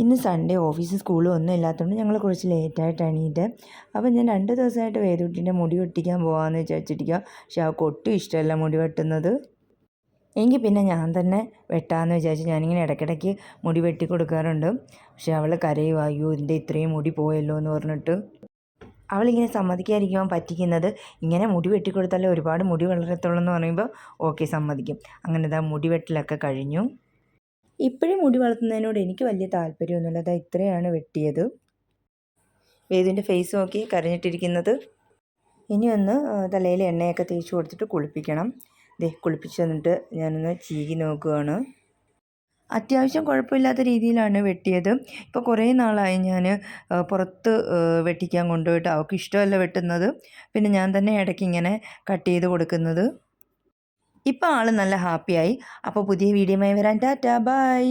ഇന്ന് സൺഡേ ഓഫീസും സ്കൂളും ഒന്നും ഇല്ലാത്തതുകൊണ്ട് ഞങ്ങൾ കുറച്ച് ലേറ്റായിട്ട് എണീറ്റ്. അപ്പോൾ ഞാൻ രണ്ട് ദിവസമായിട്ട് വേദുട്ടിന്റെ മുടി വെട്ടിക്കാൻ പോകാമെന്ന് വിചാരിച്ചിരിക്കുക പക്ഷേ അവൾക്ക് ഒട്ടും ഇഷ്ടമല്ല മുടി വെട്ടുന്നത്. എങ്കിൽ പിന്നെ ഞാൻ തന്നെ വെട്ടാമെന്ന് വിചാരിച്ച് ഞാനിങ്ങനെ ഇടയ്ക്കിടയ്ക്ക് മുടി വെട്ടി കൊടുക്കാറുണ്ട് പക്ഷേ അവൾ കരയും അയ്യോ ഇതിന്റെ ഇത്രയും മുടി പോയല്ലോ എന്ന് പറഞ്ഞിട്ട്. അവളിങ്ങനെ സമ്മതിക്കാതിരിക്കുവാൻ പറ്റിക്കുന്നത് ഇങ്ങനെ മുടി വെട്ടിക്കൊടുത്താലേ ഒരുപാട് മുടി വളരത്തുള്ളൂ എന്ന് പറയുമ്പോൾ ഓക്കെ സമ്മതിക്കും. അങ്ങനെ ഇതാ മുടി വെട്ടലൊക്കെ കഴിഞ്ഞു. ഇപ്പോഴും മുടി വളർത്തുന്നതിനോട് എനിക്ക് വലിയ താല്പര്യമൊന്നുമില്ല. അതാ ഇത്രയാണ് വെട്ടിയത്. വേദിന്റെ ഫേസ് നോക്കി കരഞ്ഞിട്ടിരിക്കുന്നത്. ഇനി ഒന്ന് തലയിൽ എണ്ണയൊക്കെ തേച്ച് കൊടുത്തിട്ട് കുളിപ്പിക്കണം. ദേ കുളിപ്പിച്ച് തന്നിട്ട് ഞാനൊന്ന് ചീകി നോക്കുകയാണ്. അത്യാവശ്യം കുഴപ്പമില്ലാത്ത രീതിയിലാണ് വെട്ടിയത്. ഇപ്പോൾ കുറേ നാളായി ഞാൻ പുറത്ത് വെട്ടിക്കാൻ കൊണ്ടുപോയിട്ട് അവൾക്ക് ഇഷ്ടമല്ല വെട്ടുന്നത്. പിന്നെ ഞാൻ തന്നെ ഇടയ്ക്ക് ഇങ്ങനെ കട്ട് ചെയ്ത് കൊടുക്കുന്നത്. ഇപ്പോൾ ആൾ നല്ല ഹാപ്പിയായി. അപ്പോൾ പുതിയ വീഡിയോയുമായി വരാൻ ടാറ്റാ ബൈ.